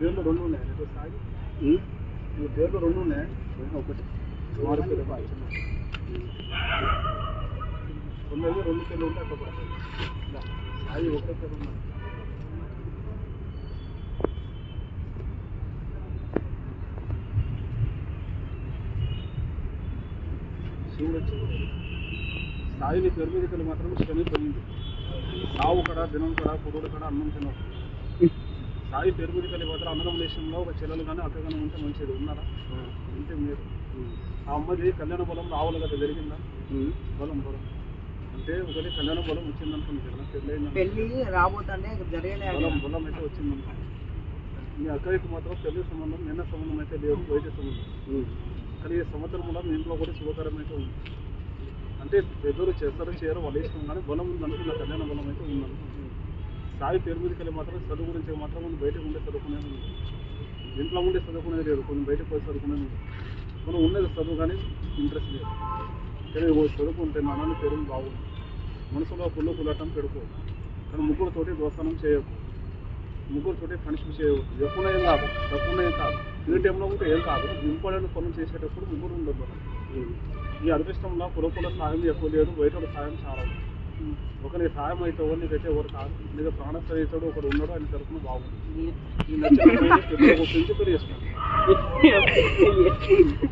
పేర్లు రెండు ఉన్నాయి. సాయి నీ పేర్లు రెండు ఉన్నాయి. ఒకటి. వాడి పేరు ఒక చిన్న రెండు రెండు పేర్లు ఉంటే అక్కడ పడతాయి ఇలా, సాయి ఒకటే పేరు ఉన్నది శివుడు సాయిని పేరు మీద మాత్రం శని పోయింది సావు కడ దినం కడ పురుడు కడ అన్నం తినవు. సాయి పేరు మీద కలిగి మాత్రం అన్నం దేశంలో ఒక చెల్లెలు కానీ అక్క కానీ ఉంటే మంచిది. ఉన్నారా? ఉంటే మీరు. ఆ అమ్మది కళ్యాణ బలం రావులు కదా జరిగిందా? బలం బలం. అంటే ఒకటి కళ్యాణ బలం వచ్చిందనుకుంది కదా పెళ్ళైంది పెళ్ళి రాబోతుంటే జరగలే బలం బలం అయితే వచ్చిందనుకో మీ అక్కడికి మాత్రం పెళ్ళి సంబంధం నిన్న సంబంధం అయితే లేదు బయట సంబంధం. కానీ ఈ సంవత్సరం కూడా మీ ఇంట్లో కూడా శుభకరం అయితే ఉంది. అంటే ఎదురు చేస్తారో చేయరో వాళ్ళు ఇష్టం కానీ బలం ఉందనుకో నా కళ్యాణ బలం సాయి పేరు మీదకి వెళ్ళి మాత్రం చదువు గురించి మాత్రం మనం బయటకు ఉండే చదువుకునేది ఉంది ఇంట్లో ఉండే చదువుకునేది లేదు. కొన్ని బయటకు పోయి చదువుకునేది మనం ఉన్నది చదువు కానీ ఇంట్రెస్ట్ లేదు. కానీ ఓ చదువుకుంటే నాన్న పేరు బాగుంది. మనసులో పుల్ల పుల్లటం పెడుకో. కానీ ముగ్గురుతోటి దోస్తానం చేయకు. ముగ్గురుతోటి ఫ్రెండ్షిప్ చేయవద్దు. ఎప్పుడు ఏం కాదు. తప్పుడు ఏం కాదు. ఈ టైంలో ఉంటే ఏం కాదు. ఇంపార్టెంట్ పనులు చేసేటప్పుడు ముగ్గురు ఉండదు ఈ అదృష్టంలో కులకుల సాయం ఎక్కువ లేదు. బయట సాయం చాలా ఉంది. ఒకరి సాయం అయితే ఎవరు నీకైతే ఎవరు నీకు ప్రాణ స్నేహితుడు ఒకడు ఉన్నాడు ఆయన తరఫున బాగుంది. నచ్చిన